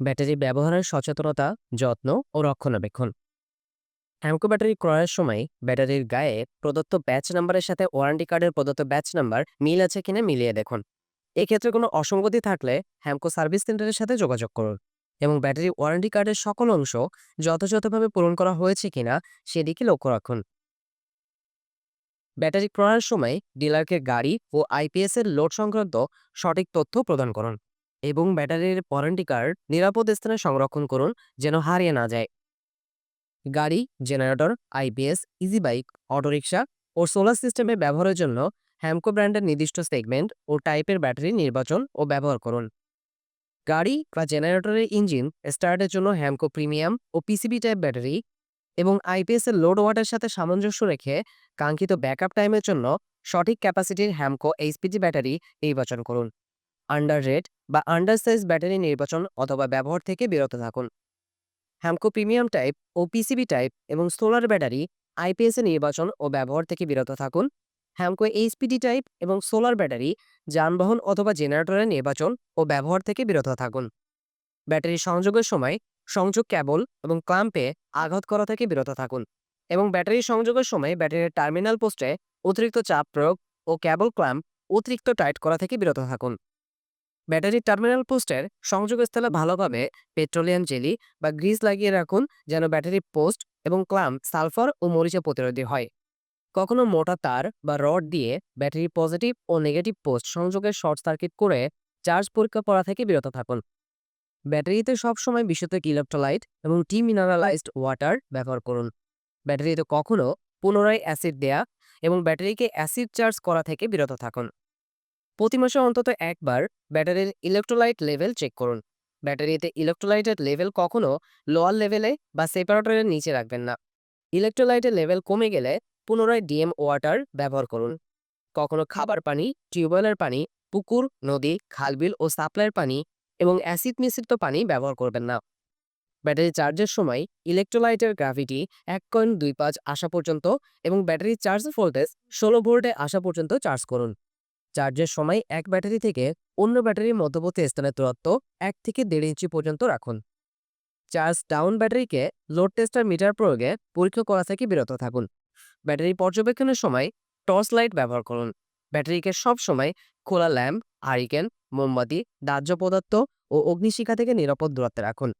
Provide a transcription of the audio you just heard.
Battery ব্যবহারের সচেতনতা, যত্ন ও রক্ষণাবেক্ষণ। হ্যামকো ব্যাটারি ক্রয়ের সময় ব্যাটারির গায়ে প্রদত্ত ব্যাচ নাম্বারের সাথে ওয়ারেন্টি কার্ডের প্রদত্ত ব্যাচ নাম্বার মিল আছে কিনা মিলিয়ে দেখুন। এক্ষেত্রে কোনো অসঙ্গতি থাকলে হ্যামকো সার্ভিস সেন্টারের সাথে যোগাযোগ করুন এবং ব্যাটারি ওয়ারেন্টি কার্ডের সকল অংশ যথাযথভাবে পূরণ করা হয়েছে কিনা সেদিকে লক্ষ্য রাখুন। ব্যাটারি ক্রয়ের সময় ডিলারকে গাড়ি ও আইপিএস এর লোড সংক্রান্ত সঠিক তথ্য প্রদান করুন। এবং ব্যাটারির ওয়ারেন্টি কার্ড নিরাপদ স্থানে সংরক্ষণ করুন যেন হারিয়ে না যায়। গাড়ি, generator IPS easy bike, auto rickshaw ও সোলার সিস্টেমে ব্যবহারের জন্য হ্যামকো ব্র্যান্ডের নির্দিষ্ট সেগমেন্ট ও টাইপের ব্যাটারি নির্বাচন ও ব্যবহার করুন। গাড়ি বা জেনারেটরের ইঞ্জিন স্টার্টের জন্য হ্যামকো প্রিমিয়াম ও পিসিবি টাইপ ব্যাটারি এবং আইপিএস এর লোড ওয়াটের সাথে সামঞ্জস্য রেখে কাঙ্ক্ষিত ব্যাকআপ টাইমের জন্য সঠিক ক্যাপাসিটির হ্যামকো এইচপিজি ব্যাটারি নির্বাচন করুন। আন্ডার রেট বা আন্ডার সাইজ ব্যাটারি নির্বাচন অথবা ব্যবহার থেকে বিরত থাকুন। হ্যামকো প্রিমিয়াম টাইপ ও পিসিবি টাইপ এবং সোলার ব্যাটারি আইপিএস এর নির্বাচন ও ব্যবহার থেকে বিরত থাকুন। হ্যামকো এইচপিডি টাইপ এবং সোলার ব্যাটারি যানবাহন অথবা জেনারেটরের নির্বাচন ও ব্যবহার থেকে বিরত থাকুন। ব্যাটারি সংযোগের সময় সংযোগ ক্যাবল এবং ক্লাম্পে আঘাত করা থেকে বিরত থাকুন এবং ব্যাটারি সংযোগের সময় ব্যাটারির টার্মিনাল পোস্টে অতিরিক্ত চাপ প্রয়োগ ও ক্যাবল ক্লাম্প অতিরিক্ত টাইট করা থেকে বিরত থাকুন। ব্যাটারির টার্মিনাল পোস্টের সংযোগস্থলে ভালোভাবে পেট্রোলিয়াম জেলি বা গ্রিজ লাগিয়ে রাখুন যেন ব্যাটারি পোস্ট এবং ক্লাম সালফার ও মরিচা প্রতিরোধী হয়। কখনো মোটা তার বা রড দিয়ে ব্যাটারি পজিটিভ ও নেগেটিভ পোস্ট সংযোগের শর্ট সার্কিট করে চার্জ পরীক্ষা করা থেকে বিরত থাকুন। ব্যাটারিতে সবসময় বিশুদ্ধ ইলেকট্রোলাইট এবং টি মিনারেলাইজড ওয়াটার ব্যবহার করুন। ব্যাটারিতে কখনো পুনরায় অ্যাসিড দেয়া এবং ব্যাটারিকে অ্যাসিড চার্জ করা থেকে বিরত থাকুন। প্রতি মাসে অন্তত একবার ব্যাটারির ইলেকট্রোলাইট লেভেল চেক করুন। ব্যাটারিতে ইলেকট্রোলাইটের লেভেল কখনও লোয়ার লেভেলে বা সেপারেটরের নিচে রাখবেন না। ইলেকট্রোলাইটের লেভেল কমে গেলে পুনরায় ডিএম ওয়াটার ব্যবহার করুন। কখনো খাবার পানি টিউবওয়েলের পানি, পুকুর, নদী খালবিল ও সাপ্লাইয়ের পানি এবং অ্যাসিড মিশ্রিত পানি ব্যবহার করবেন না। ব্যাটারি চার্জের সময় ইলেকট্রোলাইটের গ্রাভিটি এক পয়েন্ট দুই পাঁচ আসা পর্যন্ত এবং ব্যাটারি চার্জ ভোল্টেজ ষোলো ভোল্টে আসা পর্যন্ত চার্জ করুন। চার্জের সময় এক ব্যাটারি থেকে অন্য ব্যাটারির মধ্যবর্তী স্থানের দূরত্ব এক থেকে দেড় ইঞ্চি পর্যন্ত রাখুন। চার্জ ডাউন ব্যাটারিকে লোড টেস্টার মিটার প্রয়োগে পরীক্ষা করা থেকে বিরত থাকুন। ব্যাটারি পর্যবেক্ষণের সময় টর্চ লাইট ব্যবহার করুন। ব্যাটারিকে সব সময় খোলা ল্যাম্প, হারিকেন, মোমবাতি, দাহ্য পদার্থ ও অগ্নিশিখা থেকে নিরাপদ দূরত্বে রাখুন।